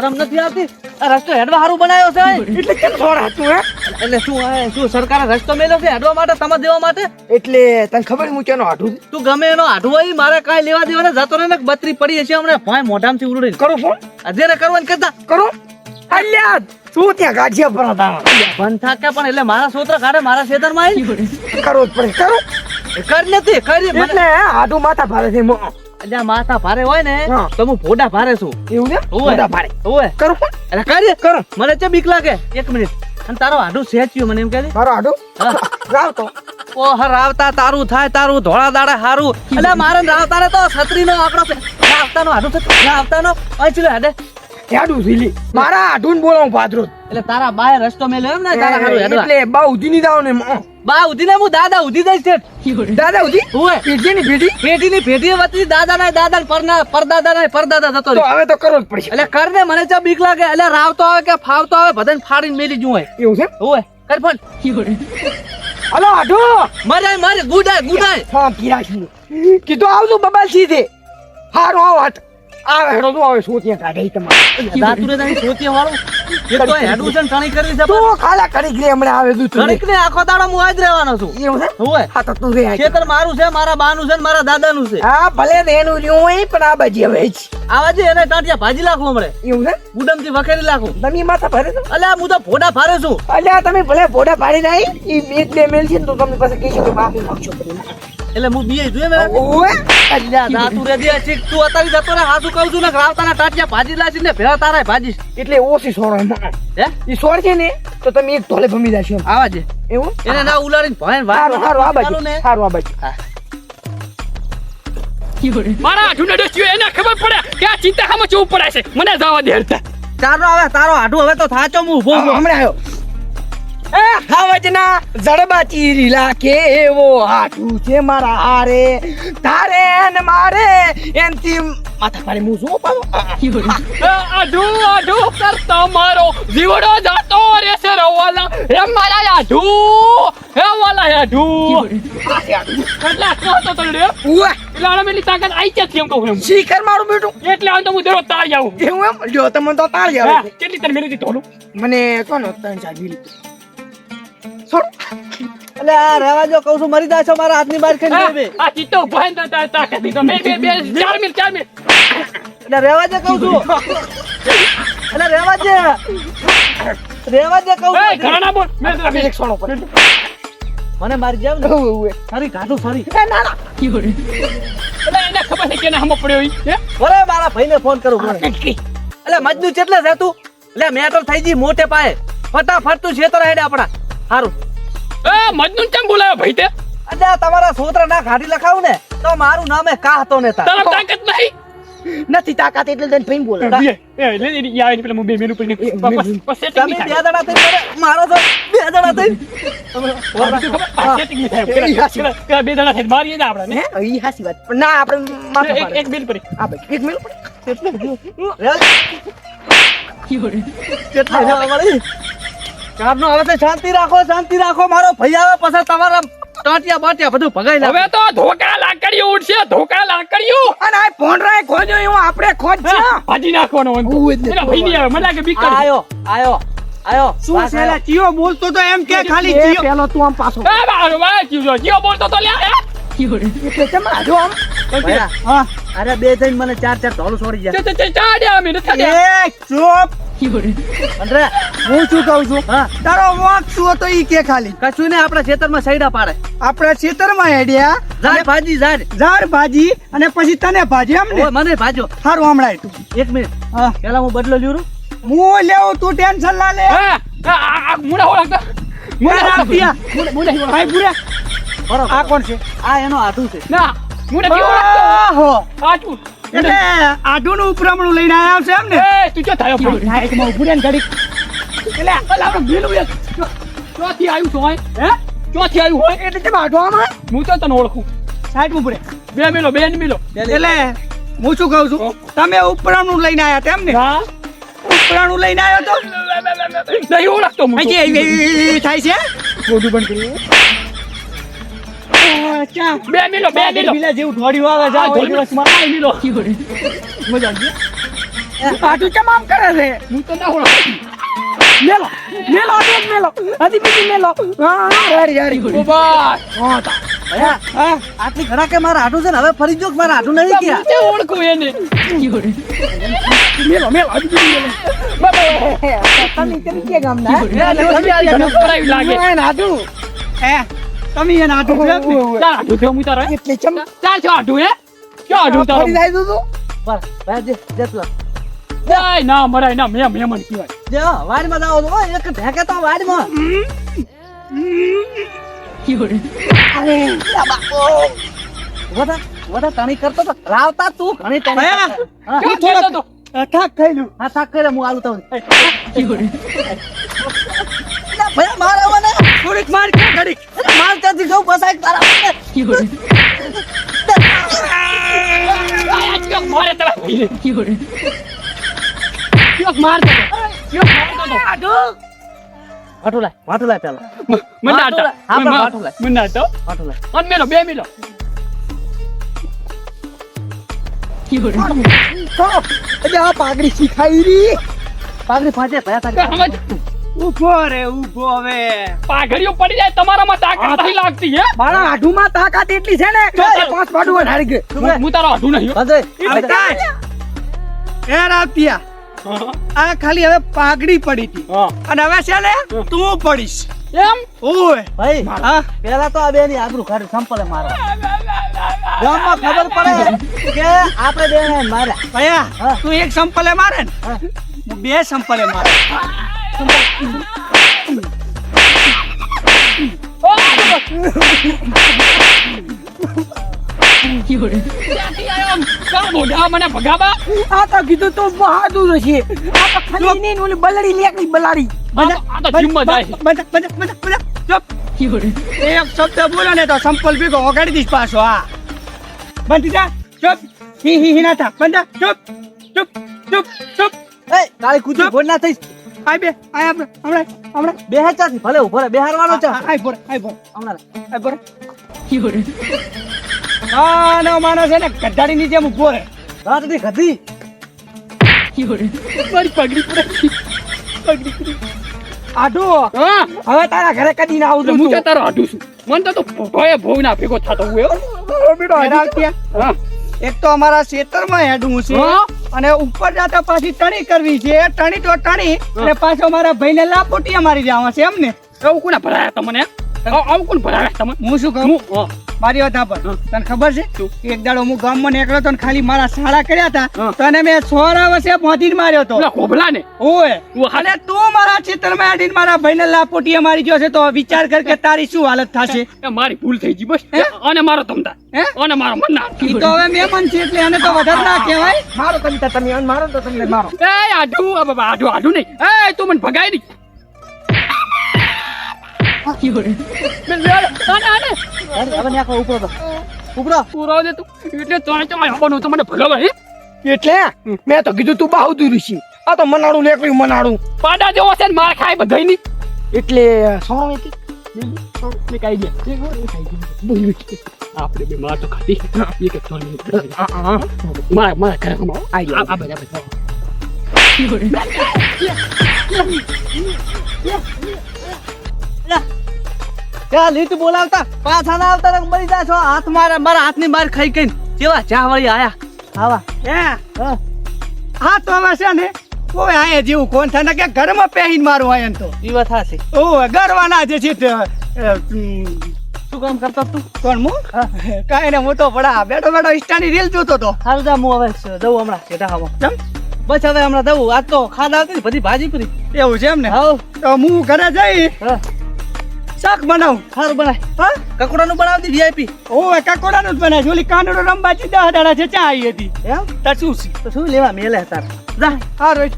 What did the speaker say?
શરમ નથી આવતી? આ રસ્તો હેડવા સારું બનાવ્યો છે? એટલે કેમ છોડાતું હે? એટલે શું આ શું સરકારે રસ્તો મેલ્યો છે હેડવા માટે તમા દેવા માટે? એટલે તને ખબર હું કેનો હાઠું તું ગમે એનો હાઠું હોય મારે કાંઈ લેવા દેવા ને જતો રહે ને બત્રી પડી હશે હમણાં. ભાઈ મોઢામાંથી ઉડડી કરો ફોન? જેને કરવાનું કરતા. કરો? અલ્યા તું ત્યાં ગાજિયા પર હતા પણ થાકે પણ એટલે મારા સોત્ર કાઢે મારા ખેતરમાં આવી કરો પડે કરો. કર નથી કરી. એટલે હાટું માથા ભારે છે મો. અલ્યા માથા ભારે હોય ને તો હું ફોડા ભારે છું. એવું ને ફોડા ભારે. ઓય. કરો અરે કરી કરો. મને ચે બીક લાગે? એક મિનિટ. અને તારો આડું સેચ્યું મને એમ કે મારો આડું? રાવ તો ઓહ રાવતા તારું થાય તારું ધોળા દાડા હારું. એટલે મારે રાવતા ને તો છત્રી નો આંકડો રાવતા નો આડું રાવતા નો અચલે હાડે. હેડું ઝીલી. મારા આડું બોલાવું ભાદરો. એટલે તારા બાય રસ્તો મેલ્યો એમ ને તારા હારું એટલે બા ઉધી ની દાવ ને મો. બા ઉધી ને હું દાદા ઉધી દઈશ છે દાદા ઉધી? ઓય પેઢી ની પેઢી? પેઢી ની પેઢી વતી દાદા ના દાદા પરના પરદાદા ના પરદાદા જતો તો હવે તો કરવો જ પડશે. એટલે કર ને મને ચા બીક લાગે એટલે રાવતો આવે કે ફાવતો આવે બધાને ફાડીને મેલી જું હોય. એવું છે? ઓય કર પણ હલો આઢો! મરે મરે ગુડાય ગુડાય હા પીરા કીધું આવજો બબાલ સીધે. હારો આવ હાટ. આવે હેડો તું આવે શું ત્યાં કાઢે તમારે. દાતુરે તારી સોતી વાળો. એક તો હેડું છે ટણી કરી છે તું ખાલા કરી ગઈ હમણે આવે તું ને આખો દાડો હું આજ રહેવાનો છું. એવું છે? હોય. હા તો તું રે ખેતર મારું છે મારા બાનું છે ને મારા દાદાનું છે. હા ભલે ને એનું રહ્યું હોય પણ આ બાજી હવે આવા જે એને ટાટિયા ભાજી લાખો હમણે. એવું છે? ઉડમથી વખેરી લાખો. તમે માથા ભરે છો? અલ્યા હું તો ફોટા ફારે છું. અલ્યા તમે ભલે ફોડા ફાડી નાઈ એ બે બે મેલ છે ને તો તમને પાસે કહીશું કે માફી માંગશો. એટલે હું બીએ જોઈએ મેં ઓએ અલ્યા દાતુ રે દે છે તું અત્યારે જતો રે હાજુ કહું છું ને રાવતાના ટાટિયા ભાજી લાસી ને ભેળા તારા ભાજી એટલે ઓછી સોરો હે? ઈ સોર છે ને તો તમે એક ઢોલે ભમી જાશો. આવા જે એવું? એને ના ઉલાડીને ને ભાઈ વાર આ બાજુ. સારું આ બાજુ. મારા આઠું ડસ્યું એને ખબર પડે કે આ ચિંતા ખામાં ચૂપ પડે છે? મને જવા દે હરતા. ચાલો હવે તારો હાડું હવે તો થાચો હું ઊભો હા, હમણાં આવ્યો. એ હાવજના જડબા ચીરી લાખે એવો હાટું છે મારા હારે? તારે ને મારે એનથી માથા પાડે હું શું પાડો? આઢુ આઢુ સર તમારો જીવડો જાતો રહેશે રવાલા. હે મારા આઢુ હે વાલા આઢુ. કેટલા કહો તો રે ઉવા. એટલે મેલી તાકાત આઈ છે કેમ કહું એમ. શીખર મારું બેટું. એટલે આમ તો હું દરો તાળી આવું. એવું એમ? જો તમને તો તાળી જાવ કેટલી તને મેલી ધોલું મને કોનો ત્રણ ચાર છોડ એટલે આ જો કહું છું મરી જાશો મારા હાથની બહાર ખેલી બે આ ચિત્તો ભાઈ તો તા- તા કદી તો મે બે બે 4 મિનિટ 4 મિનિટ. એટલે રહેવા જો કહું છું. એટલે રહેવા દે. રહેવા દે કહું છું. ઘણા બોલ. મે તને એક સોણો પર. મને મારી જાવ ને. ઉવે. સારી કાઢું સારી. એ ના ના. એટલે એને ખબર છે કે ના હમ પડ્યો ઈ, હે? બરે મારા ભાઈને ફોન કરું મને એટલે મજનુ કેટલે છે તું? એટલે મેટર થઈ ગઈ મોટે પાયે. ફટાફટ તું છેતર હેડે આપડા સારું એ મજનૂન કેમ બોલાયો ભાઈ તે અરે તમારા સોતરા ના કાઢી લખાવ ને તો મારું નામ નામે કાહતો ને તારા તાકાત નહીં નથી તાકાત એટલે તને ફઈને બોલે એ લે લે ઈ આવે પેલા હું બે મેનુ પર એ, બસ બસ તમે બે. જણા થઈ મારો તો બે જણા થઈ એ બે જણા થઈ મારીએ ને આપણે હે ઈ હાસી વાત પણ ના આપણે માથા એક એક મિલ પડી આ ભાઈ એક મિલ મિનિટ કેટલા જણા મળી કારનો હવે તો શાંતિ રાખો શાંતિ રાખો. મારો ભાઈ આવે પછી તમારા ટાંટિયા બાટિયા બધું ભગાઈ હવે તો ધોકા લાકડી ઉડશે ધોકા લાકડી અને આ ફોન રાય ખોજો એવું આપણે ખોજ છે ભાજી નાખવાનો હોય. ઉવે જ ને. ભાઈ નહીં આવે મને લાગે બીક આયો આયો આયો. શું છે. લા, ચિયો બોલતો તો એમ કે ખાલી ચિયો. પેલો તું આમ પાછો. એ બારો જીવ જો. જીવ બોલતો તો હે? હા. અરે બે થઈને મને ચાર ચાર ઢોલ છોડી જાય ચાડ્યા અમે, નથી ચૂપ. અને હું શું કહું છું? હા? તારો વાંક શું હતો ઈ કે ખાલી? કશું ને આપણા ખેતરમાં સૈડા પાડે. આપણા ખેતરમાં હેડ્યા? ઝાડ ભાજી ઝાડ. ઝાડ ભાજી અને પછી તને ભાજી એમ ને? મને ભાજો. સારું હમણાં તું. એક મિનિટ. હા. પેલા હું બદલો લ્યો હું લેવું તું ટેન્શન ના લે. મુના ઓળખતા. મુના નહીં ઓળખતા. ભાઈ પૂરા બરોબર. આ કોણ છે? આ એનો આધું છે. ના, મુના નહીં ઓળખતો. આહો આ તું. એટલે આઢું નું ઉપરામણું લઈને આવ્યા છે એમ ને તું ચો થયો માં ઊભું રહે ને ઘડીક. એટલે અકલ આપણે બિલ એક. ચોથી આવ્યું છું, હોય? હે? ચોથી આવ્યું હોય? એટલે કેમ આઢો આમાં? હું તો તને ઓળખું. સાઈડ ઉભરે બે મિલો બે મિલો. એટલે હું શું કહું છું? તમે ઉપરાણું લઈને આવ્યા તેમ ને હા. ઉપરાણું લઈને આવ્યો તો? નહીં ઓળખતો થાય છે? બંધ કર્યું આ ચા. બે મિલો બે મિલો પેલા જેવું ઢોળ્યું આવે આ જાઓ દિવસમાં મિલો મજા આવી ગઈ. કેમ આમ કરે છે હું તો ના ઓળખું મેલો મેલો આટું મેલો હજી બીજી મેલો હા હા હારી હારી ઓ બસ હા તા. આટલી ઘણા કે મારા હાડું છે ને હવે ફરી જોક મારા હાડું નહીં ગયા તે ઓળખું એને મેલો મેલો હજી બીજી મેલો બાબા તમે કેમ કે ગામના તમે આ લાગે આટું હે તમે એને આઢું છે ચાલ આઢું છે હું તારે. એટલે ચમ. ચાલ છો આઢું હે? કે આઢું તારે? ફરી જાય તું? બસ ભાઈ જે જે તું જાય ના મરાય ના મેં મહેમાન કહેવાય. જે હો, વાડીમાં જાવ તો એક ઢેકે તો ટણી કરતો તો રાવતા તું ઘણી ટણી હા, ક્યાં જતો તો આ થાક ખાઈ. હા થાક કરે હું આલું તમને થોડીક માર કે ઘડીક માર ત્યાંથી ખાઉં પસાય તારા મારે તારા મારતો તો. તો. લાય વાટું લાય પેલા મને વાટું. લાય. હા, પણ વાટું લાય. મને ના હટાવ. લાય અને મેલો બે મિલો તો એટલે આ પાઘડી શીખાઈ રી પાઘડી ફાટે ભયા તારી ઊભો રે ઊભો હવે. પાઘડીઓ પડી જાય તમારામાં તાકાત નહીં લાગતી હે? મારા આઢુમાં તાકાત એટલી છે ને કે પાંચ પાડું હોય હારી ગયો હું તારો આઢું નહીં હો. બધે એ રાતિયા આ ખાલી હવે પાઘડી પડી હતી. અને હવે છે ને તું પડીશ. એમ? ઓય. ભાઈ હા. પેલા તો આ બે ની આબરૂ કાઢી સંપલે મારો. ગામમાં ખબર પડે કે આપણે બે ને માર્યા. ભયા તું એક સંપલે મારે ને? બે સંપલે મારે. મને ભગાવા આ તો કીધું તું બહાદુર છે. આ તો ખાલી નહીં ઓલી બલડી લેકડી બલાડી. આ તો- જીમમાં જાય. છે. બધા બધા બધા બધા એક શબ્દ બોલો ને તો સંપલ ભેગો ઓગાડી દઈશ પાછો હા. બંધ જા. ચૂપ. હી હી હી ના થા. બંધ થા. ચૂપ. ચૂપ. ચૂપ. ચૂપ. એ કાળી કૂતરી ભોળ ના થઈશ. આય બે આય આપણે હમણાં હમણાં. બે ચાથી ભલે ઊભો રે બેહારવાનો છે. આય બોર આય બોર હમણાં. આય યોરે આ નો માણસ છે ને ગધાડીની જેમ ઊભો રાત દી ગધી. મારી પગડી પડે. આઢો હા. હવે તારા ઘરે કદી ના આવું હું તો. તારો આડું છું. મન તો તો ભોય ભોય ના ભેગો થતો હો. હા એક તો અમારા ખેતરમાં હેડું છે. હા? અને ઉપર જતા પાછી ટણી કરવી છે. ટણી તો ટણી અને પાછો મારા ભાઈને લાપોટી મારી જવા છે એમ ને એવું કોને ભરાયા તમને આવું કોણ તમે? હું શું કહું? હું મારી વાત સાંભળ. તને ખબર છે? એક દાડો હું ગામમાં નીકળ્યો તો ખાલી મારા શાળા કર્યા હતા તને મેં સોરા વર્ષે પહોંચી માર્યો હતો. ખોભલા ને ઓય. તું અને તું મારા ખેતરમાં આડીને મારા ભાઈને લાપોટીએ મારી ગયો છે તો વિચાર કર કે તારી શું હાલત થશે. મારી ભૂલ થઈ ગઈ બસ. અને મારો તમતા હે? અને મારો મન ના તો હવે મહેમાન છે એટલે એને તો વધારે ના કહેવાય. મારો તમતા તમે અને મારો તો તમને મારો. એ આઢું બાબા આઢું આઢું નહીં. એ તું મને ભગાઈ દી એટલે એટલે મેં તો કીધું તું બહાદુર છે આ તો મનાડું લેકડું મનાડું. પાડા જેવો છે માર ખાય બધાયની એટલે એક મેં કાઈ દે આપણે બે માર તો ખાધી. એક એક ત્રણ મારા મારા ઘરે હમણાં આઈ આ બધા બધા. ત્યાં લીટ બોલાવતા. પાછા ના આવતા મરી જા છો હાથ મારા મારા હાથની માર ખાઈ કઈ કેવા ચા વળી આયા. આવા. હે? હા. હા તો હવે છે ને ઓય આયા જેવું કોણ થાય ને કે ઘરમાં પહેરીને મારું આયન તો. ઈવા થાશે ઓય ગરવાના જે છે શું કામ કરતો તું? કોણ હું? કાંઈ ને હું તો પડા બેઠો બેઠો ઇન્સ્ટાની રીલ જોતો તો હાલ જા હું હવે દઉં હમણાં ચમ? બસ હવે હમણાં જવું આજ તો ખાધા આવતી બધી ભાજી પૂરી. એવું છે એમ ને? હાવ તો હું ઘરે જઈ. હા. શાક બનાવું? સારું બનાય. હા? કકોડાનું બનાવતી વીઆઈપી ઓય કકોડાનું જ બનાય. ઓલી કાંદડો રંબાજી દહ દાડા છે ચા આવી હતી. એમ? તા શું તો શું લેવા મેલે તાર જા. રોજ.